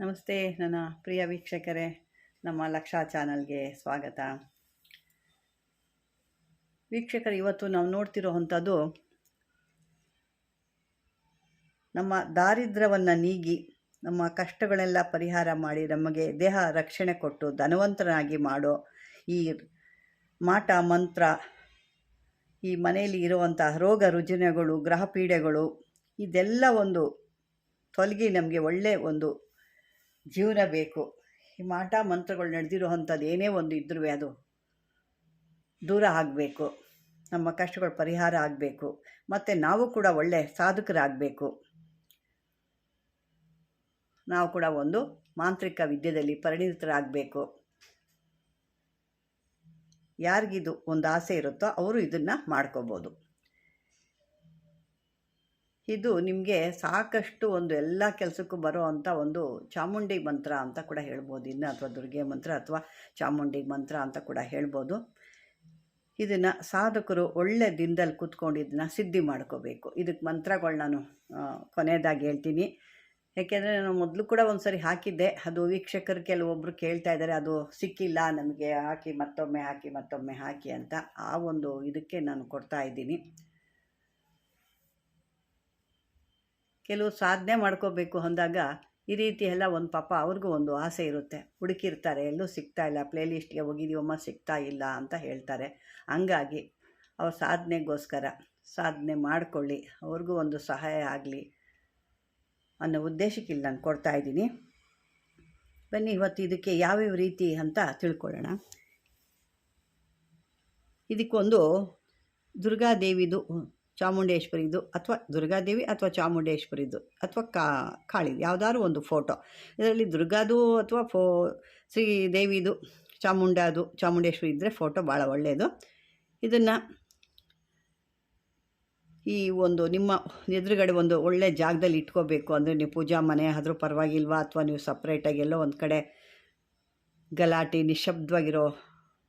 ನಮಸ್ತೆ ನನ್ನ ಪ್ರಿಯ ವೀಕ್ಷಕರೇ, ನಮ್ಮ ಲಕ್ಷಾ ಚಾನಲ್ಗೆ ಸ್ವಾಗತ. ವೀಕ್ಷಕರು, ಇವತ್ತು ನಾವು ನೋಡ್ತಿರೋವಂಥದ್ದು ನಮ್ಮ ದಾರಿದ್ರ್ಯವನ್ನು ನೀಗಿ, ನಮ್ಮ ಕಷ್ಟಗಳೆಲ್ಲ ಪರಿಹಾರ ಮಾಡಿ, ನಮಗೆ ದೇಹ ರಕ್ಷಣೆ ಕೊಟ್ಟು ಧನವಂತನಾಗಿ ಮಾಡೋ ಈ ಮಾಟ, ಮಂತ್ರ, ಈ ಮನೆಯಲ್ಲಿ ಇರುವಂಥ ರೋಗ ರುಜಿನಗಳು ಗ್ರಹ ಪೀಡೆಗಳು ಇದೆಲ್ಲ ಒಂದು ತೊಲಗಿ ನಮಗೆ ಒಳ್ಳೆ ಒಂದು ಜೀವನ ಬೇಕು. ಈ ಮಾಟ ಮಂತ್ರಗಳು ನಡೆದಿರೋ ಅಂಥದ್ದು ಏನೇ ಒಂದು ಇದ್ರೂ ಅದು ದೂರ ಆಗಬೇಕು. ನಮ್ಮ ಕಷ್ಟಗಳು ಪರಿಹಾರ ಆಗಬೇಕು. ಮತ್ತು ನಾವು ಕೂಡ ಒಳ್ಳೆ ಸಾಧಕರಾಗಬೇಕು. ನಾವು ಕೂಡ ಒಂದು ಮಾಂತ್ರಿಕ ವಿದ್ಯೆಯಲ್ಲಿ ಪರಿಣಿತರಾಗಬೇಕು. ಯಾರಿಗಿದು ಒಂದು ಆಸೆ ಇರುತ್ತೋ ಅವರು ಇದನ್ನು ಮಾಡ್ಕೋಬೋದು. ಇದು ನಿಮಗೆ ಸಾಕಷ್ಟು ಒಂದು ಎಲ್ಲ ಕೆಲಸಕ್ಕೂ ಬರೋ ಅಂಥ ಒಂದು ಚಾಮುಂಡಿ ಮಂತ್ರ ಅಂತ ಕೂಡ ಹೇಳ್ಬೋದು. ಇನ್ನು ಅಥವಾ ದುರ್ಗೆ ಮಂತ್ರ ಅಥವಾ ಚಾಮುಂಡಿ ಮಂತ್ರ ಅಂತ ಕೂಡ ಹೇಳ್ಬೋದು. ಇದನ್ನು ಸಾಧಕರು ಒಳ್ಳೆ ದಿನದಲ್ಲಿ ಕೂತ್ಕೊಂಡು ಇದನ್ನು ಸಿದ್ಧಿ ಮಾಡ್ಕೋಬೇಕು. ಇದಕ್ಕೆ ಮಂತ್ರಗಳು ನಾನು ಕೊನೆಯದಾಗಿ ಹೇಳ್ತೀನಿ. ಯಾಕೆಂದರೆ ನಾನು ಮೊದಲು ಕೂಡ ಒಂದು ಸರಿ ಹಾಕಿದ್ದೆ. ಅದು ವೀಕ್ಷಕರು ಕೆಲವೊಬ್ಬರು ಕೇಳ್ತಾ ಇದ್ದಾರೆ, ಅದು ಸಿಕ್ಕಿಲ್ಲ ನಮಗೆ, ಹಾಕಿ ಮತ್ತೊಮ್ಮೆ ಹಾಕಿ ಮತ್ತೊಮ್ಮೆ ಹಾಕಿ ಅಂತ ಆ ಒಂದು ಇದಕ್ಕೆ ನಾನು ಕೊಡ್ತಾ ಇದ್ದೀನಿ. ಕೆಲವು ಸಾಧನೆ ಮಾಡ್ಕೋಬೇಕು ಅಂದಾಗ ಈ ರೀತಿ ಎಲ್ಲ ಒಂದು ಪಾಪ ಅವ್ರಿಗೂ ಒಂದು ಆಸೆ ಇರುತ್ತೆ. ಹುಡುಕಿರ್ತಾರೆ, ಎಲ್ಲೂ ಸಿಗ್ತಾ ಇಲ್ಲ, ಪ್ಲೇಲಿಸ್ಟ್ಗೆ ಹೋಗಿದೀವಮ್ಮ ಸಿಗ್ತಾ ಇಲ್ಲ ಅಂತ ಹೇಳ್ತಾರೆ. ಹಂಗಾಗಿ ಅವ್ರ ಸಾಧನೆಗೋಸ್ಕರ ಸಾಧನೆ ಮಾಡಿಕೊಳ್ಳಿ, ಅವ್ರಿಗೂ ಒಂದು ಸಹಾಯ ಆಗಲಿ ಅನ್ನೋ ಉದ್ದೇಶಕ್ಕೆ ಇಲ್ಲಿ ನಾನು ಕೊಡ್ತಾ ಇದ್ದೀನಿ. ಬನ್ನಿ, ಇವತ್ತು ಇದಕ್ಕೆ ಯಾವ್ಯಾವ ರೀತಿ ಅಂತ ತಿಳ್ಕೊಳ್ಳೋಣ. ಇದಕ್ಕೊಂದು ದುರ್ಗಾದೇವಿದು ಚಾಮುಂಡೇಶ್ವರಿದು ಅಥವಾ ದುರ್ಗಾದೇವಿ ಅಥವಾ ಚಾಮುಂಡೇಶ್ವರಿದು ಅಥವಾ ಕಾ, ಕಾಳಿ, ಯಾವುದಾದ್ರು ಒಂದು ಫೋಟೋ ಇದರಲ್ಲಿ ದುರ್ಗಾದು ಅಥವಾ ಫೋ ಶ್ರೀ ದೇವಿದು ಚಾಮುಂಡಾದು, ಚಾಮುಂಡೇಶ್ವರಿ ಇದ್ದರೆ ಫೋಟೋ ಭಾಳ ಒಳ್ಳೆಯದು ಇದನ್ನು ಈ ಒಂದು ನಿಮ್ಮ ಎದುರುಗಡೆ ಒಂದು ಒಳ್ಳೆ ಜಾಗದಲ್ಲಿ ಇಟ್ಕೋಬೇಕು ಅಂದರೆ ನೀವು ಪೂಜಾ ಮನೆ ಆದರೂ ಪರವಾಗಿಲ್ವಾ ಅಥವಾ ನೀವು ಸಪ್ರೇಟಾಗಿ ಎಲ್ಲೋ ಒಂದು ಕಡೆ ಗಲಾಟೆ ನಿಶಬ್ದವಾಗಿರೋ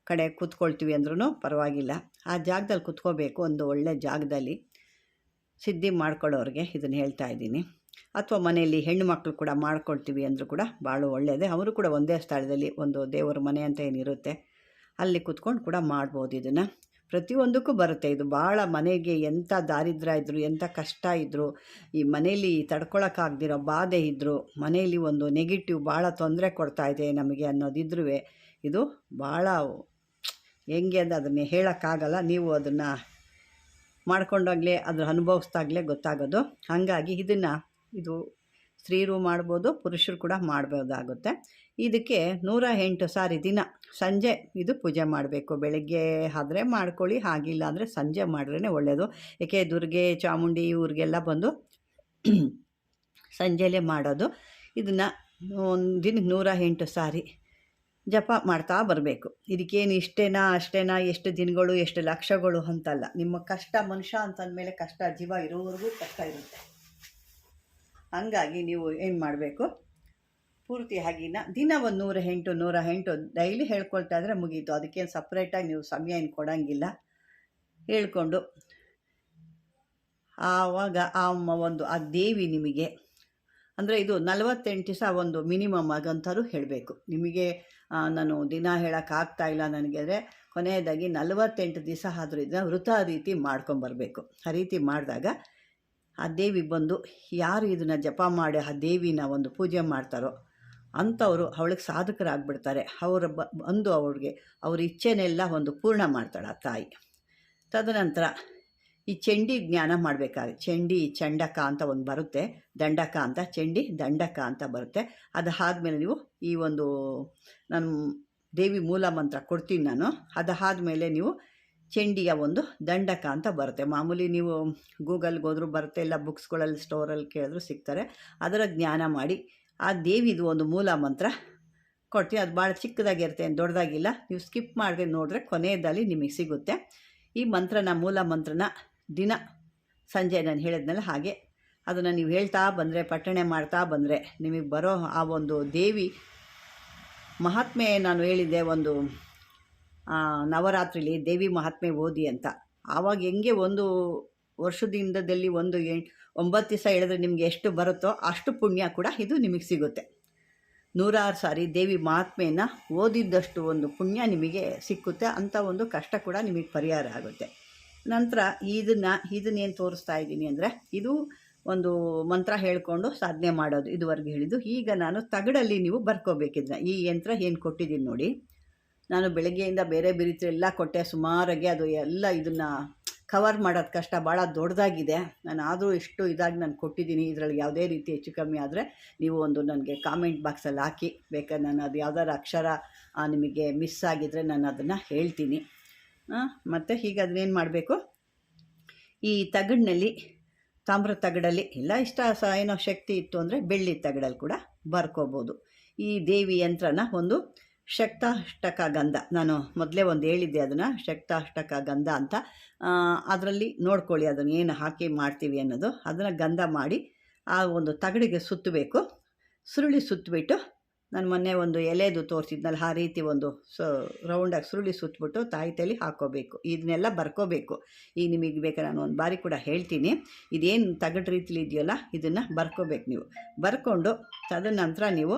ಕಡೆ ಕೂತ್ಕೊಳ್ತೀವಿ ಅಂದ್ರೂ ಪರವಾಗಿಲ್ಲ. ಆ ಜಾಗದಲ್ಲಿ ಕೂತ್ಕೋಬೇಕು ಒಂದು ಒಳ್ಳೆ ಜಾಗದಲ್ಲಿ ಸಿದ್ಧಿ ಮಾಡ್ಕೊಳ್ಳೋರಿಗೆ ಇದನ್ನು ಹೇಳ್ತಾ ಇದ್ದೀನಿ. ಅಥವಾ ಮನೆಯಲ್ಲಿ ಹೆಣ್ಣು ಮಕ್ಕಳು ಕೂಡ ಮಾಡ್ಕೊಳ್ತೀವಿ ಅಂದರೂ ಕೂಡ ಭಾಳ ಒಳ್ಳೆಯದೇ ಅವರು ಕೂಡ ಒಂದೇ ಸ್ಥಳದಲ್ಲಿ ಒಂದು ದೇವರ ಮನೆ ಅಂತ ಏನಿರುತ್ತೆ, ಅಲ್ಲಿ ಕೂತ್ಕೊಂಡು ಕೂಡ ಮಾಡ್ಬೋದು ಇದನ್ನು. ಪ್ರತಿಯೊಂದಕ್ಕೂ ಬರುತ್ತೆ. ಇದು ಭಾಳ ಮನೆಗೆ ಎಂಥ ದಾರಿದ್ರ್ಯ ಇದ್ದರು ಎಂಥ ಕಷ್ಟ ಇದ್ದರು ಈ ಮನೆಯಲ್ಲಿ ತಡ್ಕೊಳಕ್ಕಾಗ್ದಿರೋ ಬಾಧೆ ಇದ್ದರು ಮನೆಯಲ್ಲಿ ಒಂದು ನೆಗೆಟಿವ್ ಭಾಳ ತೊಂದರೆ ಕೊಡ್ತಾಯಿದೆ ನಮಗೆ ಅನ್ನೋದಿದ್ರೂ ಇದು ಭಾಳ ಹೆಂಗೆ ಅಂತ ಅದನ್ನು ಹೇಳೋಕ್ಕಾಗಲ್ಲ. ನೀವು ಅದನ್ನು ಮಾಡ್ಕೊಂಡಾಗಲೇ, ಅದ್ರ ಅನುಭವಿಸ್ದಾಗಲೇ ಗೊತ್ತಾಗೋದು. ಹಾಗಾಗಿ ಇದನ್ನು, ಇದು ಸ್ತ್ರೀರು ಮಾಡ್ಬೋದು, ಪುರುಷರು ಕೂಡ ಮಾಡ್ಬೋದಾಗುತ್ತೆ. ಇದಕ್ಕೆ ನೂರ ಎಂಟು ಸಾರಿ ದಿನ, ಸಂಜೆ ಇದು ಪೂಜೆ ಮಾಡಬೇಕು. ಬೆಳಗ್ಗೆ ಆದರೆ ಮಾಡ್ಕೊಳ್ಳಿ, ಹಾಗಿಲ್ಲ ಅಂದರೆ ಸಂಜೆ ಮಾಡ್ರೇ ಒಳ್ಳೆಯದು ಏಕೆ, ದುರ್ಗೆ, ಚಾಮುಂಡಿ ಇವ್ರಿಗೆಲ್ಲ ಬಂದು ಸಂಜೆಲೇ ಮಾಡೋದು. ಇದನ್ನು ಒಂದು ದಿನಕ್ಕೆ ನೂರ ಎಂಟು ಸಾರಿ ಜಪ ಮಾಡ್ತಾ ಬರಬೇಕು. ಇದಕ್ಕೇನು ಇಷ್ಟೇನಾ, ಅಷ್ಟೇನಾ, ಎಷ್ಟು ದಿನಗಳು, ಎಷ್ಟು ಲಕ್ಷಗಳು ಅಂತಲ್ಲ. ನಿಮ್ಮ ಕಷ್ಟ ಮನುಷ್ಯ ಅಂತಂದಮೇಲೆ ಕಷ್ಟ ಜೀವ ಇರೋವರೆಗೂ ಕಷ್ಟ ಇರುತ್ತೆ. ಹಂಗಾಗಿ ನೀವು ಏನು ಮಾಡಬೇಕು? ಪೂರ್ತಿ ಹಾಗಿನ ದಿನ ಒಂದು ನೂರ ಎಂಟು ನೂರ ಎಂಟು ಡೈಲಿ ಹೇಳ್ಕೊಳ್ತಾ ಇದ್ರೆ ಮುಗೀತು. ಅದಕ್ಕೇನು ಸಪ್ರೇಟಾಗಿ ನೀವು ಸಮಯ ಏನು ಕೊಡೋಂಗಿಲ್ಲ. ಹೇಳ್ಕೊಂಡು, ಆವಾಗ ಆ ಒಂದು, ಆ ದೇವಿ ನಿಮಗೆ ಅಂದರೆ ಇದು ನಲವತ್ತೆಂಟು ದಿವಸ ಒಂದು ಮಿನಿಮಮ್ ಆಗಂತಾರು ಹೇಳಬೇಕು. ನಿಮಗೆ ನಾನು ದಿನ ಹೇಳೋಕ್ಕಾಗ್ತಾ ಇಲ್ಲ ನನಗೆ ಅಂದರೆ ಕೊನೆಯದಾಗಿ ನಲವತ್ತೆಂಟು ದಿವಸ ಆದರೂ ಇದನ್ನ ವೃತ ರೀತಿ ಮಾಡ್ಕೊಂಬರ್ಬೇಕು ಆ ರೀತಿ ಮಾಡಿದಾಗ ಆ ದೇವಿ ಬಂದು ಯಾರು ಇದನ್ನು ಜಪ ಮಾಡಿ ಆ ದೇವಿನ ಒಂದು ಪೂಜೆ ಮಾಡ್ತಾರೋ ಅಂಥವರು ಅವಳಿಗೆ ಸಾಧಕರಾಗ್ಬಿಡ್ತಾರೆ. ಅವರ ಬಂದು ಅವ್ರಿಗೆ ಅವ್ರ ಇಚ್ಛೆನೆಲ್ಲ ಒಂದು ಪೂರ್ಣ ಮಾಡ್ತಾಳೆ ಆ ತಾಯಿ. ತದನಂತರ ಈ ಚಂಡಿ ಜ್ಞಾನ ಮಾಡಬೇಕಾಗಿ ಚಂಡಿ, ಚಂಡಕ ಅಂತ ಒಂದು ಬರುತ್ತೆ, ದಂಡಕ ಅಂತ, ಚಂಡಿ, ದಂಡಕ ಅಂತ ಬರುತ್ತೆ. ಅದು ಆದಮೇಲೆ ನೀವು ಈ ಒಂದು ನಾನು ದೇವಿ ಮೂಲ ಮಂತ್ರ ಕೊಡ್ತೀನಿ ನಾನು. ಅದು ಆದಮೇಲೆ ನೀವು ಚಂಡಿಯ ಒಂದು ದಂಡಕ ಅಂತ ಬರುತ್ತೆ. ಮಾಮೂಲಿ ನೀವು ಗೂಗಲ್ಗೆ ಹೋದರೂ ಬರುತ್ತೆ, ಇಲ್ಲ ಬುಕ್ಸ್ಗಳಲ್ಲಿ, ಸ್ಟೋರಲ್ಲಿ ಕೇಳಿದ್ರು ಸಿಗ್ತಾರೆ. ಅದರ ಜ್ಞಾನ ಮಾಡಿ ಆ ದೇವಿದು ಒಂದು ಮೂಲ ಮಂತ್ರ ಕೊಡ್ತೀವಿ. ಅದು ಭಾಳ ಚಿಕ್ಕದಾಗಿರುತ್ತೆ ದೊಡ್ಡದಾಗಿಲ್ಲ. ನೀವು ಸ್ಕಿಪ್ ಮಾಡಿದ್ರೆ ನೋಡಿದ್ರೆ ಕೊನೆಯದಲ್ಲಿ ನಿಮಗೆ ಸಿಗುತ್ತೆ. ಈ ಮಂತ್ರನ, ಮೂಲ ಮಂತ್ರನ ದಿನ ಸಂಜೆ ನಾನು ಹೇಳಿದ್ನಲ್ಲ ಹಾಗೆ. ಅದನ್ನು ನೀವು ಹೇಳ್ತಾ ಬಂದರೆ, ಪಠಣೆ ಮಾಡ್ತಾ ಬಂದರೆ ನಿಮಗೆ ಬರೋ ಆ ಒಂದು ದೇವಿ ಮಹಾತ್ಮೆ ನಾನು ಹೇಳಿದ್ದೆ ಒಂದು ನವರಾತ್ರಿಲಿ ದೇವಿ ಮಹಾತ್ಮೆ ಓದಿ ಅಂತ. ಆವಾಗ ಹೆಂಗೆ ಒಂದು ವರ್ಷದಿಂದದಲ್ಲಿ ಒಂದು ಒಂಬತ್ತು ದಿವಸ ಹೇಳಿದ್ರೆ ನಿಮಗೆ ಎಷ್ಟು ಬರುತ್ತೋ ಅಷ್ಟು ಪುಣ್ಯ ಕೂಡ ಇದು ನಿಮಗೆ ಸಿಗುತ್ತೆ. ನೂರಾರು ಸಾರಿ ದೇವಿ ಮಹಾತ್ಮೆಯನ್ನು ಓದಿದ್ದಷ್ಟು ಒಂದು ಪುಣ್ಯ ನಿಮಗೆ ಸಿಕ್ಕುತ್ತೆ ಅಂಥ ಒಂದು ಕಷ್ಟ ಕೂಡ ನಿಮಗೆ ಪರಿಹಾರ ಆಗುತ್ತೆ. ನಂತರ ಇದನ್ನು ಇದನ್ನೇನು ತೋರಿಸ್ತಾ ಇದ್ದೀನಿ ಅಂದರೆ, ಇದು ಒಂದು ಮಂತ್ರ ಹೇಳಿಕೊಂಡು ಸಾಧನೆ ಮಾಡೋದು ಇದುವರೆಗೆ ಹೇಳಿದ್ದು. ಈಗ ನಾನು ತಗಡಲ್ಲಿ ನೀವು ಬರ್ಕೋಬೇಕಿದ್ರೆ, ಈ ಯಂತ್ರ ಏನು ಕೊಟ್ಟಿದ್ದೀನಿ ನೋಡಿ. ನಾನು ಬೆಳಗ್ಗೆಯಿಂದ ಬೇರೆ ಬೇರೆ ಎಲ್ಲ ಕೊಟ್ಟೆ, ಸುಮಾರಾಗಿ ಅದು ಎಲ್ಲ ಇದನ್ನು ಕವರ್ ಮಾಡೋದು ಕಷ್ಟ ಭಾಳ ದೊಡ್ಡದಾಗಿದೆ. ನಾನು ಆದರೂ ಇಷ್ಟು ಇದಾಗಿ ನಾನು ಕೊಟ್ಟಿದ್ದೀನಿ, ಇದರಲ್ಲಿ ಯಾವುದೇ ರೀತಿ ಹೆಚ್ಚು ಕಮ್ಮಿ ಆದರೆ ನೀವು ಒಂದು ನನಗೆ ಕಾಮೆಂಟ್ ಬಾಕ್ಸಲ್ಲಿ ಹಾಕಿ, ಬೇಕಾದ್ರೆ ನಾನು ಅದು ಯಾವ್ದಾದ್ರು ಅಕ್ಷರ ನಿಮಗೆ ಮಿಸ್ ಆಗಿದ್ದರೆ ನಾನು ಅದನ್ನು ಹೇಳ್ತೀನಿ. ಮತ್ತು ಹೀಗೆ ಅದನ್ನೇನು ಮಾಡಬೇಕು? ಈ ತಗಡಿನಲ್ಲಿ, ತಾಮ್ರ ತಗಡಲ್ಲಿ ಎಲ್ಲ ಇಷ್ಟ ಏನೋ ಶಕ್ತಿ ಇತ್ತು ಅಂದರೆ ಬೆಳ್ಳಿ ತಗಡಲ್ಲಿ ಕೂಡ ಬರ್ಕೋಬೋದು. ಈ ದೇವಿ ಯಂತ್ರನ ಒಂದು ಶಕ್ತಾಷ್ಟಕ ಗಂಧ. ನಾನು ಮೊದಲೇ ಒಂದು ಹೇಳಿದ್ದೆ ಅದನ್ನು, ಶಕ್ತಾಷ್ಟಕ ಗಂಧ ಅಂತ. ಅದರಲ್ಲಿ ನೋಡ್ಕೊಳ್ಳಿ ಅದನ್ನು ಏನು ಹಾಕಿ ಮಾಡ್ತೀವಿ ಅನ್ನೋದು. ಅದನ್ನು ಗಂಧ ಮಾಡಿ ಆ ಒಂದು ತಗಡಿಗೆ ಸುತ್ತಬೇಕು. ಸುರುಳಿ ಸುತ್ತಬಿಟ್ಟು ನಾನು ಮೊನ್ನೆ ಒಂದು ಎಲೆದು ತೋರಿಸಿದ್ನಲ್ಲ, ಆ ರೀತಿ ಒಂದು ಸೊ ರೌಂಡಾಗಿ ಸುರುಳಿ ಸುತ್ತಬಿಟ್ಟು ತಾಯಿ ತಲೆ ಹಾಕೋಬೇಕು. ಇದನ್ನೆಲ್ಲ ಬರ್ಕೋಬೇಕು. ಈಗ ನಿಮಗೆ ಬೇಕಾದ್ರೆ ನಾನು ಒಂದು ಬಾರಿ ಕೂಡ ಹೇಳ್ತೀನಿ. ಇದೇನು ತಗಡು ರೀತಿಲಿ ಇದೆಯಲ್ಲ, ಇದನ್ನು ಬರ್ಕೋಬೇಕು ನೀವು. ಬರ್ಕೊಂಡು ತದನಂತರ ನೀವು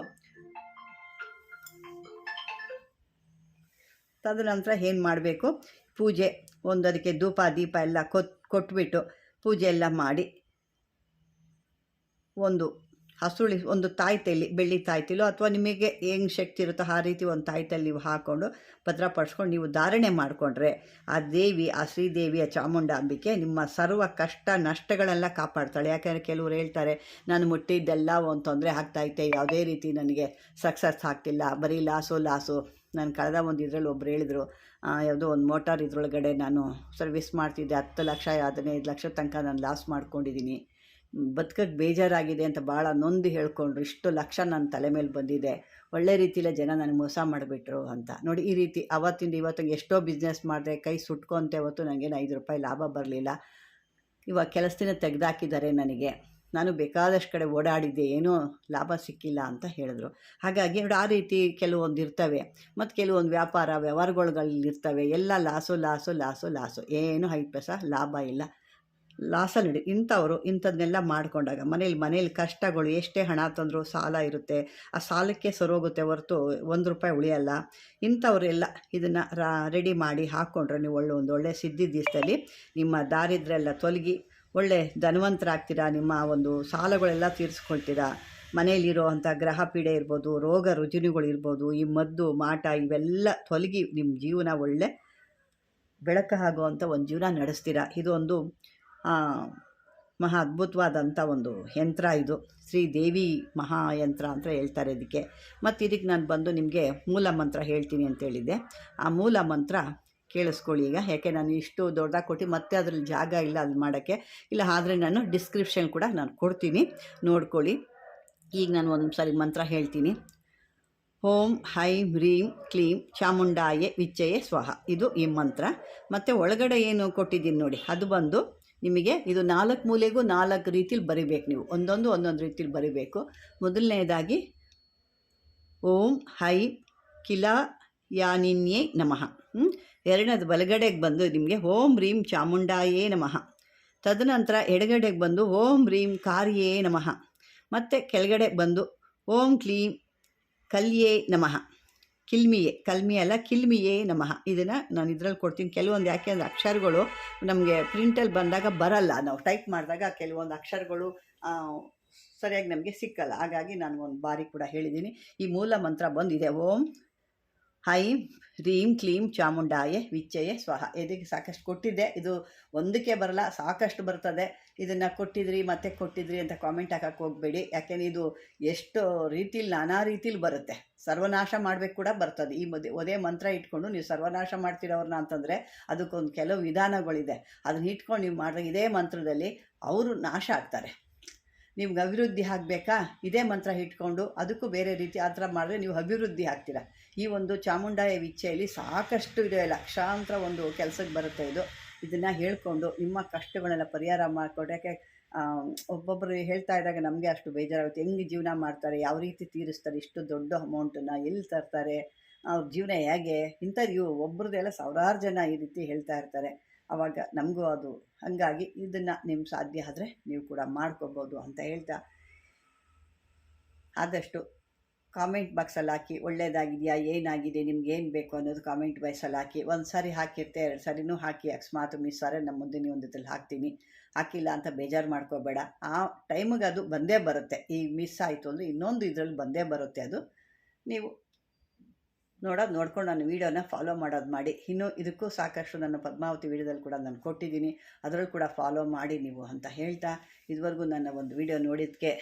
ತದನಂತರ ಏನು ಮಾಡಬೇಕು? ಪೂಜೆ, ಒಂದು ಅದಕ್ಕೆ ಧೂಪ, ದೀಪ ಎಲ್ಲ ಕೊಟ್ಬಿಟ್ಟು ಪೂಜೆ ಎಲ್ಲ ಮಾಡಿ ಒಂದು ಹಸುಳಿ ಒಂದು ತಾಯ್ತಲ್ಲಿ ಬೆಳ್ಳಿ ತಾಯ್ತಿಲೋ ಅಥವಾ ನಿಮಗೆ ಹೆಂಗೆ ಶಕ್ತಿ ಇರುತ್ತೋ ಆ ರೀತಿ ಒಂದು ತಾಯ್ತಲ್ಲಿ ನೀವು ಹಾಕ್ಕೊಂಡು ಭದ್ರಪಡಿಸ್ಕೊಂಡು ನೀವು ಧಾರಣೆ ಮಾಡಿಕೊಂಡ್ರೆ ಆ ದೇವಿ, ಆ ಶ್ರೀದೇವಿಯ ಚಾಮುಂಡಾಂಬಿಕೆ ನಿಮ್ಮ ಸರ್ವ ಕಷ್ಟ ನಷ್ಟಗಳೆಲ್ಲ ಕಾಪಾಡ್ತಾಳೆ. ಯಾಕಂದರೆ ಕೆಲವರು ಹೇಳ್ತಾರೆ, ನಾನು ಮುಟ್ಟಿದ್ದೆಲ್ಲ ಒಂದು ತೊಂದರೆ ಆಗ್ತಾಯಿತ್ತೆ ಯಾವುದೇ ರೀತಿ ನನಗೆ ಸಕ್ಸಸ್ ಆಗ್ತಿಲ್ಲ, ಬರೀ ಲಾಸು ಲಾಸು. ನಾನು ಕಳೆದ ಒಂದು ಇದರಲ್ಲಿ ಒಬ್ರು ಹೇಳಿದರು ಯಾವುದೋ ಒಂದು ಮೋಟಾರ್ ಇದ್ರೊಳಗಡೆ ನಾನು ಸರ್ವಿಸ್ ಮಾಡ್ತಿದ್ದೆ, ಹತ್ತು ಲಕ್ಷ, ಹದಿನೈದು ಲಕ್ಷ ತನಕ ನಾನು ಲಾಸ್ ಮಾಡ್ಕೊಂಡಿದ್ದೀನಿ. ಬದುಕಕ್ಕೆ ಬೇಜಾರಾಗಿದೆ ಅಂತ ಭಾಳ ನೊಂದು ಹೇಳ್ಕೊಂಡ್ರು. ಇಷ್ಟು ಲಕ್ಷ ನನ್ನ ತಲೆ ಮೇಲೆ ಬಂದಿದೆ. ಒಳ್ಳೆ ರೀತಿಲೇ ಜನ ನನಗೆ ಮೋಸ ಮಾಡಿಬಿಟ್ರು ಅಂತ. ನೋಡಿ, ಈ ರೀತಿ ಅವತ್ತಿಂದ ಇವತ್ತಿಗೆ ಎಷ್ಟೋ ಬಿಸ್ನೆಸ್ ಮಾಡಿದೆ, ಕೈ ಸುಟ್ಕೊಂತೆ ಅವತ್ತು ನನಗೇನು ಐದು ರೂಪಾಯಿ ಲಾಭ ಬರಲಿಲ್ಲ. ಇವಾಗ ಕೆಲಸದಿಂದ ತೆಗೆದಾಕಿದ್ದಾರೆ ನನಗೆ. ನಾನು ಬೇಕಾದಷ್ಟು ಕಡೆ ಓಡಾಡಿದ್ದೆ, ಏನೂ ಲಾಭ ಸಿಕ್ಕಿಲ್ಲ ಅಂತ ಹೇಳಿದ್ರು. ಹಾಗಾಗಿ ನೋಡಿ, ಆ ರೀತಿ ಕೆಲವೊಂದು ಇರ್ತವೆ. ಮತ್ತು ಕೆಲವೊಂದು ವ್ಯಾಪಾರ ವ್ಯವಹಾರಗಳಲ್ಲಿ ಇರ್ತವೆ ಎಲ್ಲ ಲಾಸು ಲಾಸು ಲಾಸು ಲಾಸು. ಏನು ಐದು ಪೈಸ ಲಾಭ ಇಲ್ಲ. ಲಾಸಲ್ಲಿ ನಡಿ ಇಂಥವರು ಇಂಥದ್ದನ್ನೆಲ್ಲ ಮಾಡಿಕೊಂಡಾಗ ಮನೇಲಿ ಮನೇಲಿ ಕಷ್ಟಗಳು ಎಷ್ಟೇ ಹಣ ತಂದರೂ ಸಾಲ ಇರುತ್ತೆ, ಆ ಸಾಲಕ್ಕೆ ಸರೋಗುತ್ತೆ ಹೊರತು ಒಂದು ರೂಪಾಯಿ ಉಳಿಯಲ್ಲ. ಇಂಥವರೆಲ್ಲ ಇದನ್ನು ರಾ ರೆಡಿ ಮಾಡಿ ಹಾಕ್ಕೊಂಡ್ರೆ ನೀವು ಒಳ್ಳೆ ಒಂದು ಒಳ್ಳೆ ಸಿದ್ಧಿ ದಿವಸದಲ್ಲಿ ನಿಮ್ಮ ದಾರಿದ್ರ್ಯ ತೊಲಗಿ ಒಳ್ಳೆ ಧನವಂತರಾಗ್ತೀರಾ, ನಿಮ್ಮ ಒಂದು ಸಾಲಗಳೆಲ್ಲ ತೀರಿಸ್ಕೊಳ್ತೀರಾ. ಮನೆಯಲ್ಲಿರೋ ಅಂಥ ಗ್ರಹ ಪೀಡೆ ಇರ್ಬೋದು, ರೋಗ ರುಜಿನಗಳು ಇರ್ಬೋದು, ಈ ಮದ್ದು, ಮಾಟ ಇವೆಲ್ಲ ತೊಲಗಿ ನಿಮ್ಮ ಜೀವನ ಒಳ್ಳೆ ಬೆಳಕು ಆಗುವಂಥ ಒಂದು ಜೀವನ ನಡೆಸ್ತೀರಾ. ಇದೊಂದು ಮಹಾ ಅದ್ಭುತವಾದಂಥ ಒಂದು ಯಂತ್ರ ಇದು. ಶ್ರೀದೇವಿ ಮಹಾಯಂತ್ರ ಅಂತ ಹೇಳ್ತಾರೆ ಇದಕ್ಕೆ. ಮತ್ತು ಇದಕ್ಕೆ ನಾನು ಬಂದು ನಿಮಗೆ ಮೂಲ ಮಂತ್ರ ಹೇಳ್ತೀನಿ ಅಂತ ಹೇಳಿದ್ದೆ. ಆ ಮೂಲ ಮಂತ್ರ ಕೇಳಿಸ್ಕೊಳ್ಳಿ ಈಗ. ಯಾಕೆ ನಾನು ಇಷ್ಟು ದೊಡ್ಡದಾಗಿ ಕೊಟ್ಟು ಮತ್ತೆ ಅದ್ರಲ್ಲಿ ಜಾಗ ಇಲ್ಲ ಅದು ಮಾಡೋಕ್ಕೆ. ಇಲ್ಲ, ಆದರೆ ನಾನು ಡಿಸ್ಕ್ರಿಪ್ಷನ್ ಕೂಡ ನಾನು ಕೊಡ್ತೀನಿ. ನೋಡ್ಕೊಳ್ಳಿ. ಈಗ ನಾನು ಒಂದು ಸಾರಿ ಮಂತ್ರ ಹೇಳ್ತೀನಿ. ಓಂ ಹೈಂ ಹ್ರೀಂ ಕ್ಲೀಂ ಚಾಮುಂಡಾಯೆ ವಿಚ್ಚಯೆ ಸ್ವಹ. ಇದು ಈ ಮಂತ್ರ. ಮತ್ತು ಒಳಗಡೆ ಏನು ಕೊಟ್ಟಿದ್ದೀನಿ ನೋಡಿ, ಅದು ಬಂದು ನಿಮಗೆ ಇದು ನಾಲ್ಕು ಮೂಲೆಗೂ ನಾಲ್ಕು ರೀತಿಲಿ ಬರಿಬೇಕು ನೀವು. ಒಂದೊಂದು ಒಂದೊಂದು ರೀತಿಲಿ ಬರಿಬೇಕು. ಮೊದಲನೇದಾಗಿ, ಓಂ ಹೈ ಕಿಲಾ ಯಾನಿನ್ಯೇ ನಮಃ. ಎರಡನೇದು ಬಲಗಡೆಗೆ ಬಂದು ನಿಮಗೆ ಓಂ ರೀಂ ಚಾಮುಂಡಾಯೇ ನಮಃ. ತದನಂತರ ಎಡಗಡೆಗೆ ಬಂದು ಓಂ ರೀಂ ಕಾರ್ಯೇ ನಮಃ. ಮತ್ತು ಕೆಳಗಡೆ ಬಂದು ಓಂ ಕ್ಲೀಂ ಕಲ್ಯೇ ನಮಃ. ಕಿಲ್ಮಿಯೇ, ಕಲ್ಮಿ ಅಲ್ಲ, ಕಿಲ್ಮಿಯೇ ನಮಃ. ಇದನ್ನು ನಾನು ಇದರಲ್ಲಿ ಕೊಡ್ತೀನಿ. ಕೆಲವೊಂದು ಯಾಕೆ ಅಂದರೆ ಅಕ್ಷರಗಳು ನಮಗೆ ಪ್ರಿಂಟಲ್ಲಿ ಬಂದಾಗ ಬರಲ್ಲ. ನಾವು ಟೈಪ್ ಮಾಡಿದಾಗ ಕೆಲವೊಂದು ಅಕ್ಷರಗಳು ಸರಿಯಾಗಿ ನಮಗೆ ಸಿಕ್ಕಲ್ಲ. ಹಾಗಾಗಿ ನಾನು ಒಂದು ಬಾರಿ ಕೂಡ ಹೇಳಿದ್ದೀನಿ ಈ ಮೂಲ ಮಂತ್ರ ಬಂದಿದೆ. ಓಂ ಹೈಂ ರೀಂ ಕ್ಲೀಂ ಚಾಮುಂಡಾಯೆ ವಿಚ್ಚಯೆ ಸ್ವಹ. ಇದಕ್ಕೆ ಸಾಕಷ್ಟು ಕೊಟ್ಟಿದ್ದೆ. ಇದು ಒಂದಕ್ಕೆ ಬರಲ್ಲ, ಸಾಕಷ್ಟು ಬರ್ತದೆ. ಇದನ್ನು ಕೊಟ್ಟಿದ್ರಿ, ಮತ್ತೆ ಕೊಟ್ಟಿದ್ರಿ ಅಂತ ಕಾಮೆಂಟ್ ಹಾಕಕ್ಕೆ ಹೋಗಬೇಡಿ. ಯಾಕೆಂದರೆ ಇದು ಎಷ್ಟು ರೀತಿಲಿ, ನಾನಾ ರೀತಿಲಿ ಬರುತ್ತೆ. ಸರ್ವನಾಶ ಮಾಡಬೇಕು ಕೂಡ ಬರ್ತದೆ. ಈ ಮಧ್ಯೆ ಒದೇ ಮಂತ್ರ ಇಟ್ಕೊಂಡು ನೀವು ಸರ್ವನಾಶ ಮಾಡ್ತಿರೋರ್ನ ಅಂತಂದರೆ ಅದಕ್ಕೊಂದು ಕೆಲವು ವಿಧಾನಗಳಿದೆ. ಅದನ್ನ ಇಟ್ಕೊಂಡು ನೀವು ಮಾಡಿದ್ರೆ ಇದೇ ಮಂತ್ರದಲ್ಲಿ ಅವರು ನಾಶ ಆಗ್ತಾರೆ. ನಿಮ್ಗೆ ಅಭಿವೃದ್ಧಿ ಆಗಬೇಕಾ? ಇದೇ ಮಂತ್ರ ಇಟ್ಕೊಂಡು ಅದಕ್ಕೂ ಬೇರೆ ರೀತಿ ಆ ಥರ ಮಾಡಿದ್ರೆ ನೀವು ಅಭಿವೃದ್ಧಿ ಆಗ್ತೀರಾ. ಈ ಒಂದು ಚಾಮುಂಡಾಯ ವಿಚ್ಛೆಯಲ್ಲಿ ಸಾಕಷ್ಟು ಇದೆ ಲಕ್ಷಾಂತರ ಒಂದು ಕೆಲಸಕ್ಕೆ ಬರುತ್ತೆ ಇದು. ಇದನ್ನು ಹೇಳಿಕೊಂಡು ನಿಮ್ಮ ಕಷ್ಟಗಳನ್ನೆಲ್ಲ ಪರಿಹಾರ ಮಾಡಿಕೊಂಡು, ಯಾಕೆ ಒಬ್ಬೊಬ್ಬರು ಹೇಳ್ತಾ ಇದ್ದಾಗ ನಮಗೆ ಅಷ್ಟು ಬೇಜಾರಾಗುತ್ತೆ. ಹೆಂಗೆ ಜೀವನ ಮಾಡ್ತಾರೆ? ಯಾವ ರೀತಿ ತೀರಿಸ್ತಾರೆ? ಇಷ್ಟು ದೊಡ್ಡ ಅಮೌಂಟನ್ನು ಎಲ್ಲಿ ತರ್ತಾರೆ? ಅವ್ರ ಜೀವನ ಹೇಗೆ? ಇಂಥದ್ದು ಇವು ಒಬ್ರದ್ದೆಲ್ಲ ಸಾವಿರಾರು ಜನ ಈ ರೀತಿ ಹೇಳ್ತಾ ಇರ್ತಾರೆ. ಆವಾಗ ನಮಗೂ ಅದು ಹಾಗಾಗಿ ಇದನ್ನು ನಿಮ್ಗೆ ಸಾಧ್ಯ ಆದರೆ ನೀವು ಕೂಡ ಮಾಡ್ಕೋಬೋದು ಅಂತ ಹೇಳ್ತಾ ಆದಷ್ಟು ಕಾಮೆಂಟ್ ಬಾಕ್ಸಲ್ಲಿ ಹಾಕಿ, ಒಳ್ಳೇದಾಗಿದೆಯಾ, ಏನಾಗಿದೆ, ನಿಮ್ಗೆ ಏನು ಬೇಕು ಅನ್ನೋದು ಕಾಮೆಂಟ್ ಬಾಕ್ಸಲ್ಲಿ ಹಾಕಿ ಒಂದು ಸಾರಿ ಹಾಕಿರ್ತೆ, ಎರಡು ಸಾರಿನೂ ಹಾಕಿ, ಅಕಸ್ಮಾತ್ ಮಿಸ್ ಆದರೆ ನಮ್ಮ ಮುಂದಿನ ಒಂದಿದ್ರಲ್ಲಿ ಹಾಕ್ತೀನಿ. ಹಾಕಿಲ್ಲ ಅಂತ ಬೇಜಾರು ಮಾಡ್ಕೋಬೇಡ. ಆ ಟೈಮಿಗೆ ಅದು ಬಂದೇ ಬರುತ್ತೆ. ಈಗ ಮಿಸ್ ಆಯಿತು ಅಂದರೆ ಇನ್ನೊಂದು ಇದರಲ್ಲಿ ಬಂದೇ ಬರುತ್ತೆ ಅದು. ನೀವು ನೋಡೋದು ನೋಡ್ಕೊಂಡು ನನ್ನ ವೀಡಿಯೋನ ಫಾಲೋ ಮಾಡೋದು ಮಾಡಿ. ಇನ್ನೂ ಇದಕ್ಕೂ ಸಾಕಷ್ಟು ನನ್ನ ಪದ್ಮಾವತಿ ವೀಡಿಯೋದಲ್ಲಿ ಕೂಡ ನಾನು ಕೊಟ್ಟಿದ್ದೀನಿ. ಅದರಲ್ಲೂ ಕೂಡ ಫಾಲೋ ಮಾಡಿ ನೀವು ಅಂತ ಹೇಳ್ತಾ, ಇದುವರೆಗೂ ನನ್ನ ಒಂದು ವೀಡಿಯೋ ನೋಡಿದ್ದಕ್ಕೆ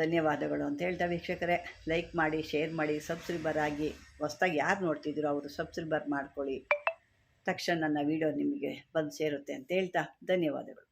ಧನ್ಯವಾದಗಳು ಅಂತ ಹೇಳ್ತಾ ವೀಕ್ಷಕರೇ. ಲೈಕ್ ಮಾಡಿ ಶೇರ್ ಮಾಡಿ ಸಬ್ಸ್ಕ್ರೈಬರ್ ಆಗಿ, ಹೊಸ್ದಾಗಿ ಯಾರು ನೋಡ್ತಿದ್ದೀರೋ ಅವರು ಸಬ್ಸ್ಕ್ರೈಬರ್ ಮಾಡ್ಕೊಳ್ಳಿ. ತಕ್ಷಣ ನನ್ನ ವೀಡಿಯೋ ನಿಮಗೆ ಬಂದು ಸೇರುತ್ತೆ ಅಂತ ಹೇಳ್ತಾ, ಧನ್ಯವಾದಗಳು.